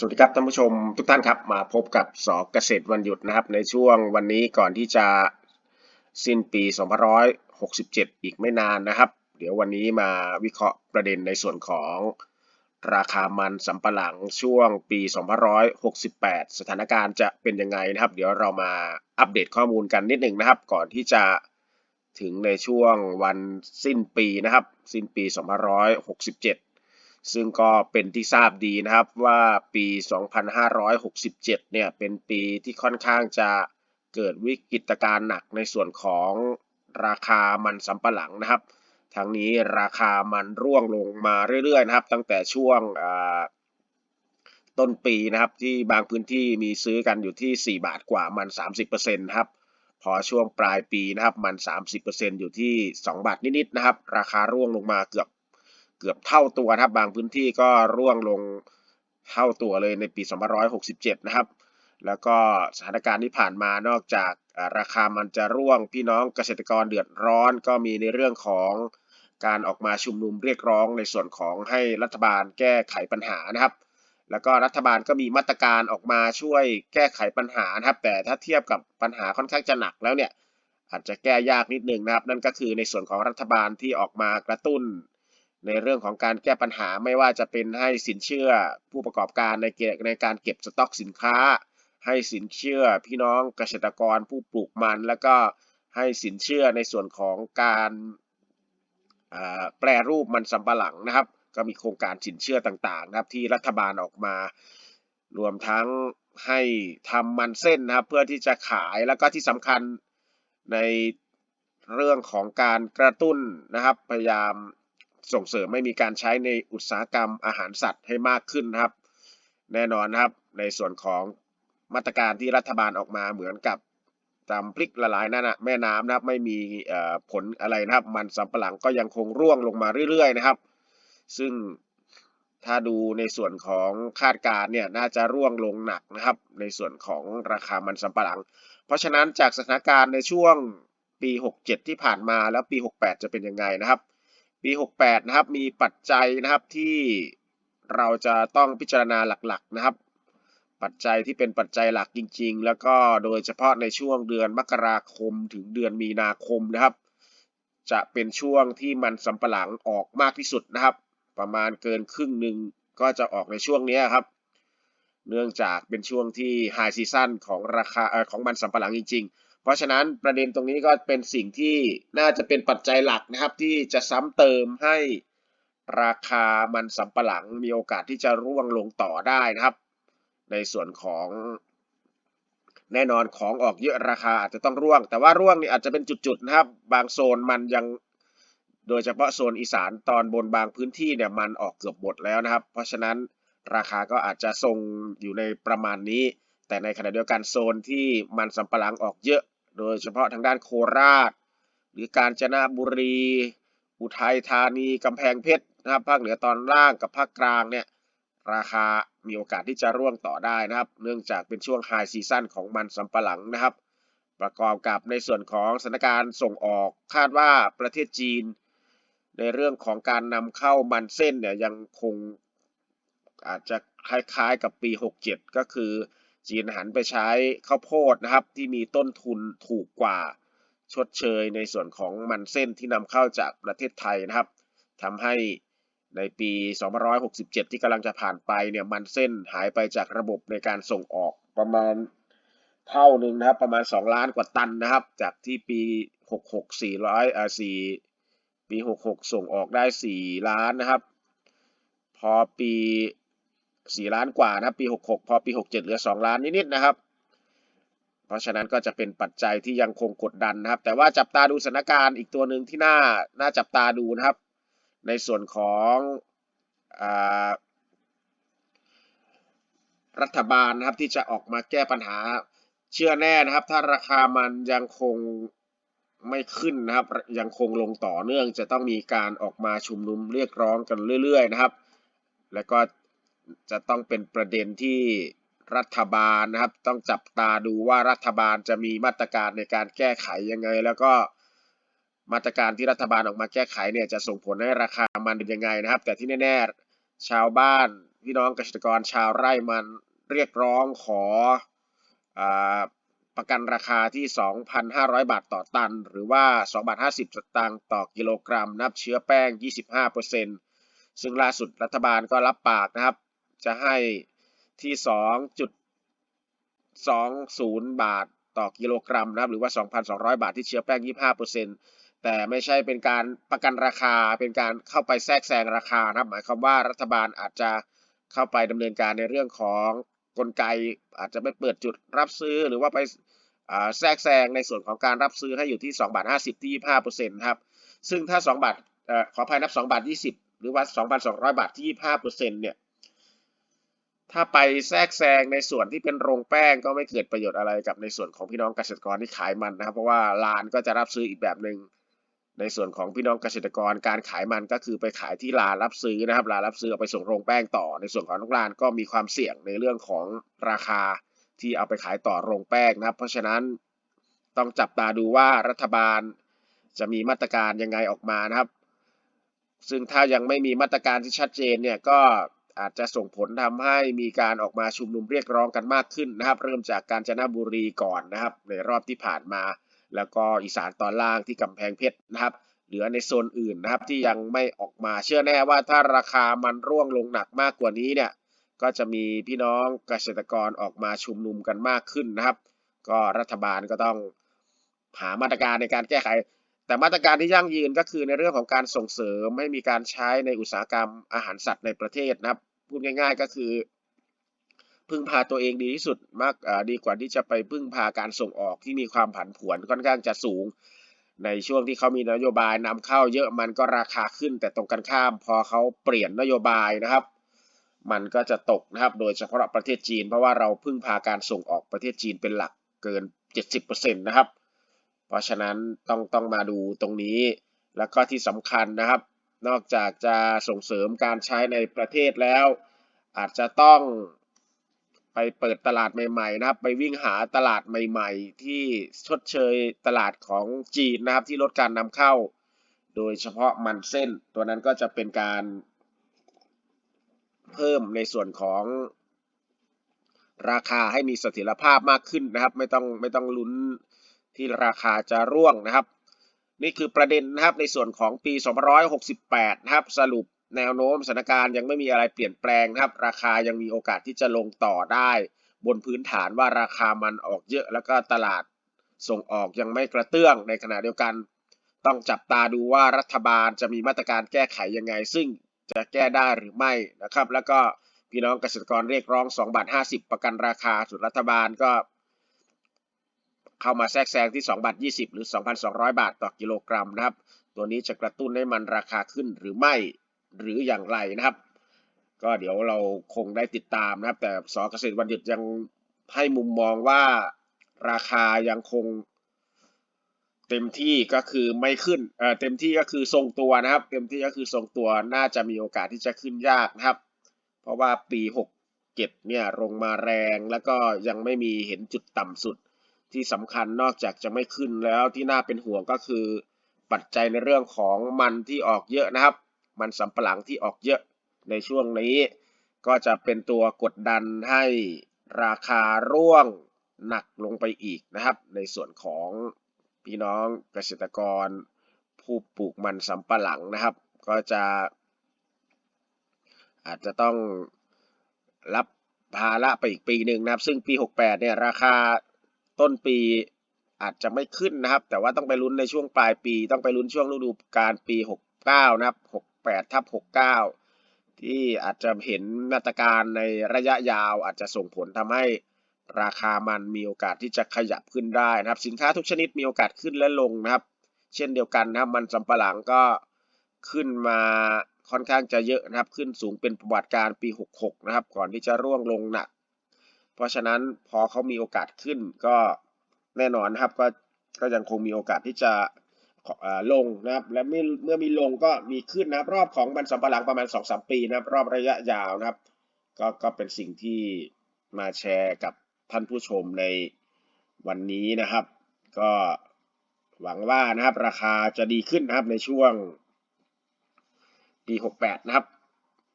สวัสดีครับท่านผู้ชมทุกท่านครับ มาพบกับสอเกษตรวันหยุดนะครับ ในช่วงวันนี้ก่อนที่จะสิ้นปี 2567 อีกไม่นานนะครับ เดี๋ยววันนี้มาวิเคราะห์ประเด็นในส่วนของราคามันสำปะหลังช่วงปี 2568 สถานการณ์จะเป็นยังไงนะครับ เดี๋ยวเรามาอัปเดตข้อมูลกันนิดหนึ่งนะครับ ก่อนที่จะถึงในช่วงวันสิ้นปีนะครับ สิ้นปี 2567 ซึ่งก็เป็นที่ทราบดีนะครับว่าปี 2567 เนี่ยเป็นปีที่ค่อนข้างจะเกิดวิกฤตการณ์หนักในส่วนของราคามันสำปะหลังนะครับ ทั้งนี้ราคามันร่วงลงมาเรื่อยๆนะครับ ตั้งแต่ช่วงต้นปีนะครับที่บางพื้นที่มีซื้อกันอยู่ที่ 4 บาทกว่ามัน 30%นะครับพอช่วงปลายปีนะครับมัน 30%อยู่ที่ 2 บาทนิดๆนะครับ ราคาร่วงลงมาเกือบ เกือบเท่าตัวนะครับ บางพื้นที่ก็ร่วงลงเท่าตัวเลยในปี2567 นะครับ แล้วก็สถานการณ์ที่ผ่านมานอกจากราคามันจะร่วงพี่น้องเกษตรกรเดือดร้อน ก็มีในเรื่องของการออกมาชุมนุมเรียกร้องในส่วนของให้รัฐบาลแก้ไขปัญหานะครับ แล้วก็รัฐบาลก็มีมาตรการออกมาช่วยแก้ไขปัญหานะครับ แต่ถ้าเทียบกับปัญหาค่อนข้างจะหนักแล้วเนี่ยอาจจะแก้ยากนิดนึงนะครับ นั่นก็คือในส่วนของรัฐบาลที่ออกมากระตุ้น ในเรื่องของการแก้ปัญหาไม่ว่าจะเป็นให้สินเชื่อผู้ประกอบการในเกในการเก็บสต็อกสินค้า ให้สินเชื่อพี่น้องเกษตรกรผู้ปลูกมัน แล้วก็ให้สินเชื่อในส่วนของการแปรรูปมันสำปะหลังนะครับ ก็มีโครงการสินเชื่อต่างๆนะครับที่รัฐบาลออกมา รวมทั้งให้ทำมันเส้นนะครับเพื่อที่จะขายแล้วก็ที่สำคัญในเรื่องของการกระตุ้นนะครับพยายาม ส่งเสริมไม่มีการใช้ในอุตสาหกรรมอาหารสัตว์ให้มากขึ้นนะครับ แน่นอนนะครับในส่วนของมาตรการที่รัฐบาลออกมาเหมือนกับตามพลิกละลายนั่นนะแม่น้ำนะครับไม่มีผลอะไรนะครับ มันสำปะหลังก็ยังคงร่วงลงมาเรื่อย ๆ นะครับ ซึ่งถ้าดูในส่วนของคาดการเนี่ยน่าจะร่วงลงหนักนะครับ ในส่วนของราคามันสำปะหลัง เพราะฉะนั้นจากสถานการณ์ในช่วงปี 67 ที่ผ่านมาแล้วปี 68 จะเป็นยังไงนะครับ ปี 68 นะครับ มีปัจจัยนะครับที่เราจะต้องพิจารณาหลักๆนะครับ ปัจจัยที่เป็นปัจจัยหลักจริง ๆ แล้วก็โดยเฉพาะในช่วงเดือนมกราคมถึงเดือนมีนาคมนะครับ จะเป็นช่วงที่มันสำปะหลังออกมากที่สุดนะครับ ประมาณเกินครึ่งหนึ่งก็จะออกในช่วงนี้ครับ เนื่องจากเป็นช่วงที่ไฮซีซั่นของราคาของมันสำปะหลังจริง ๆ เพราะฉะนั้นประเด็นตรงนี้ก็เป็นสิ่งที่น่าจะเป็นปัจจัยหลักนะครับ ที่จะซ้ำเติมให้ราคามันสำปะหลังมีโอกาสที่จะร่วงลงต่อได้นะครับ ในส่วนของแน่นอนของออกเยอะราคาอาจจะต้องร่วง แต่ว่าร่วงนี่อาจจะเป็นจุดๆนะครับ บางโซนมันยัง โดยเฉพาะโซนอีสานตอนบนบางพื้นที่เนี่ยมันออกเกือบหมดแล้วนะครับ เพราะฉะนั้นราคาก็อาจจะทรงอยู่ในประมาณนี้ แต่ในขณะเดียวกันโซนที่มันสำปะหลังออกเยอะ โดยเฉพาะทางด้านโคราช หรือกาญจนบุรี อุทัยธานีกำแพงเพชรนะครับภาคเหนือตอนล่างกับภาคกลางเนี่ยราคามีโอกาสที่จะร่วงต่อได้นะครับ เนื่องจากเป็นช่วงไฮซีซั่นของมันสำปะหลังนะครับ ประกอบกับในส่วนของสถานการณ์ส่งออกคาดว่าประเทศจีน ในเรื่องของการนำเข้ามันเส้นเนี่ยยังคงอาจจะคล้ายๆกับปี 67 ก็คือ จีนหันไปใช้ข้าวโพดนะครับ ที่มีต้นทุนถูกกว่าชดเชยในส่วนของมันเส้นที่นำเข้าจากประเทศไทยนะครับทำให้ในปี 2567 ที่กำลังจะผ่านไปเนี่ยมันเส้นหายไปจากระบบในการส่งออกประมาณเท่าหนึ่งนะครับ ประมาณ 2 ล้านกว่าตันนะครับ จากที่ปี 66 400อ่า4ปี 66 ส่งออกได้ 4 ล้านนะครับ พอปี 4 ล้านกว่านะครับปี 66 พอปี 67 เหลือ 2 ล้านนิดๆนะครับ เพราะฉะนั้นก็จะเป็นปัจจัยที่ยังคงกดดันนะครับ แต่ว่าจับตาดูสถานการณ์อีกตัวหนึ่งที่น่าน่าจับตาดูนะครับ ในส่วนของอรัฐบาลนะครับที่จะออกมาแก้ปัญหาเชื่อแน่นะครับ ถ้าราคามันยังคงไม่ขึ้นนะครับ ยังคงลงต่อเนื่องจะต้องมีการออกมาชุมนุมเรียกร้องกันเรื่อย ๆ นะครับ แล้วก็ จะต้องเป็นประเด็นที่รัฐบาลนะครับ ต้องจับตาดูว่ารัฐบาลจะมีมาตรการในการแก้ไขยังไง แล้วก็มาตรการที่รัฐบาลออกมาแก้ไขเนี่ยจะส่งผลให้ราคามันเป็นยังไงนะครับ แต่ที่แน่ๆชาวบ้านพี่น้องเกษตรกรชาวไร่มันเรียกร้องขออประกันราคาที่ 2,500 บาทต่อตัน หรือว่า 2 บาท 50สตางค์ต่อกิโลกรัม นับเชื้อแป้ง 25%ซึ่งล่าสุดรัฐบาลก็รับปากนะครับ จะให้ที่ 2.20 บาทต่อกิโลกรัมนะครับหรือว่า 2,200 บาทที่เชื้อแป้ง 25%แต่ไม่ใช่เป็นการประกันราคาเป็นการเข้าไปแทรกแซงราคานะครับหมายความว่ารัฐบาลอาจจะเข้าไปดำเนินการในเรื่องของกลไก อาจจะไม่เปิดจุดรับซื้อหรือว่าไปแทรกแซงในส่วนของการรับซื้อให้อยู่ที่2บาท50 ที่ 25 ครับ ซึ่งถ้า 2 บาทอขออภัยนับ 2 บาท 20 หรือว่า 2,200 บาทที่ 25 เนี่ย ถ้าไปแทรกแซงในส่วนที่เป็นโรงแป้งก็ไม่เกิดประโยชน์อะไรกับในส่วนของพี่น้องเกษตรกรที่ขายมันนะครับ เพราะว่าลานก็จะรับซื้ออีกแบบหนึ่งในส่วนของพี่น้องเกษตรกรการขายมันก็คือไปขายที่ลานรับซื้อนะครับลานรับซื้อเอาไปส่งโรงแป้งต่อ ในส่วนของน้องลานก็มีความเสี่ยงในเรื่องของราคาที่เอาไปขายต่อโรงแป้งนะครับ เพราะฉะนั้นต้องจับตาดูว่ารัฐบาลจะมีมาตรการยังไงออกมานะครับ ซึ่งถ้ายังไม่มีมาตรการที่ชัดเจนเนี่ยก็ อาจจะส่งผลทำให้มีการออกมาชุมนุมเรียกร้องกันมากขึ้นนะครับ เริ่มจากกาญจนบุรีก่อนนะครับ ในรอบที่ผ่านมา แล้วก็อีสานตอนล่างที่กำแพงเพชรนะครับเหลือในโซนอื่นนะครับที่ยังไม่ออกมาเชื่อแน่ว่าถ้าราคามันร่วงลงหนักมากกว่านี้เนี่ยก็จะมีพี่น้องเกษตรกรออกมาชุมนุมกันมากขึ้นนะครับ ก็รัฐบาลก็ต้องหามาตรการในการแก้ไข แต่มาตรการที่ยั่งยืนก็คือในเรื่องของการส่งเสริมให้มีการใช้ในอุตสาหกรรมอาหารสัตว์ในประเทศนะครับ พูดง่าย ๆ ก็คือ พึ่งพาตัวเองดีที่สุดมากดีกว่าที่จะไปพึ่งพาการส่งออกที่มีความผันผวนค่อนข้างจะสูง ในช่วงที่เขามีนโยบายนำเข้าเยอะมันก็ราคาขึ้น แต่ตรงกันข้ามพอเขาเปลี่ยนนโยบายนะครับ มันก็จะตกนะครับ โดยเฉพาะประเทศจีน เพราะว่าเราพึ่งพาการส่งออกประเทศจีนเป็นหลักเกิน 70%นะครับ เพราะฉะนั้นต้องต้องมาดูตรงนี้แล้วก็ที่สำคัญนะครับ นอกจากจะส่งเสริมการใช้ในประเทศแล้ว อาจจะต้องไปเปิดตลาดใหม่ๆนะครับ ไปวิ่งหาตลาดใหม่ๆ ที่ชดเชยตลาดของจีนนะครับ ที่ลดการนำเข้า โดยเฉพาะมันเส้น ตัวนั้นก็จะเป็นการเพิ่มในส่วนของราคาให้มีเสถียรภาพมากขึ้นนะครับ ไม่ต้องไม่ต้องลุ้นที่ราคาจะร่วงนะครับ นี่คือประเด็นนะครับในส่วนของปี 2568 นะครับ สรุปแนวโน้มสถานการณ์ยังไม่มีอะไรเปลี่ยนแปลงนะครับ ราคายังมีโอกาสที่จะลงต่อได้ บนพื้นฐานว่าราคามันออกเยอะ แล้วก็ตลาดส่งออกยังไม่กระเตื้องในขณะเดียวกัน ต้องจับตาดูว่ารัฐบาลจะมีมาตรการแก้ไขยังไง ซึ่งจะแก้ได้หรือไม่นะครับ แล้วก็พี่น้องเกษตรกรเรียกร้อง 2 บาท 50 ประกันราคาส่วนรัฐบาลก็ เข้ามาแทรกแซงที่ 2 บาท 20 หรือ 2,200 บาทต่อกิโลกรัมนะครับ ตัวนี้จะกระตุ้นให้มันราคาขึ้นหรือไม่หรืออย่างไรนะครับ ก็เดี๋ยวเราคงได้ติดตามนะครับ แต่สเกษตรวันหยุดยังให้มุมมองว่าราคายังคงเต็มที่ก็คือไม่ขึ้นเอ่อเต็มที่ก็คือทรงตัวนะครับ เต็มที่ก็คือทรงตัวน่าจะมีโอกาสที่จะขึ้นยากนะครับ เพราะว่าปี 67เนี่ยลงมาแรงแล้วก็ยังไม่มีเห็นจุดต่ำสุด ที่สำคัญนอกจากจะไม่ขึ้นแล้วที่น่าเป็นห่วงก็คือ ปัจจัยในเรื่องของมันที่ออกเยอะนะครับ มันสำปะหลังที่ออกเยอะในช่วงนี้ ก็จะเป็นตัวกดดันให้ราคาร่วงหนักลงไปอีกนะครับ ในส่วนของพี่น้องเกษตรกร ผู้ปลูกมันสำปะหลังนะครับ ก็จะ อาจจะต้องรับภาระไปอีกปีหนึ่งนะครับ ซึ่งปี 68เนี่ยราคา ต้นปีอาจจะไม่ขึ้นนะครับ แต่ว่าต้องไปลุ้นในช่วงปลายปี ต้องไปลุ้นช่วงฤดูกาลปี 69 นะครับ 68 ทับ 69 ที่อาจจะเห็นมาตรการในระยะยาวอาจจะส่งผลทำให้ราคามันมีโอกาสที่จะขยับขึ้นได้นะครับ สินค้าทุกชนิดมีโอกาสขึ้นและลงนะครับ เช่นเดียวกันนะครับ มันสำปะหลังก็ขึ้นมาค่อนข้างจะเยอะนะครับ ขึ้นสูงเป็นประวัติการปี 66 นะครับ ก่อนที่จะร่วงลงหนัก เพราะฉะนั้นพอเขามีโอกาสขึ้นก็แน่นอนครับก็ก็ยังคงมีโอกาสที่จะลงนะครับและเมื่อมีลงก็มีขึ้นนะรรอบของมันสำปะหลังประมาณ2-3ปีนะครับรอบระยะยาวนะครับ ก็ก็เป็นสิ่งที่มาแชร์กับท่านผู้ชมในวันนี้นะครับ ก็หวังว่านะครับราคาจะดีขึ้นนะครับในช่วงปี 68 นะครับ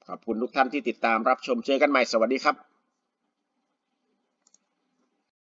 ขอบคุณทุกท่านที่ติดตามรับชมเจอกันใหม่สวัสดีครับ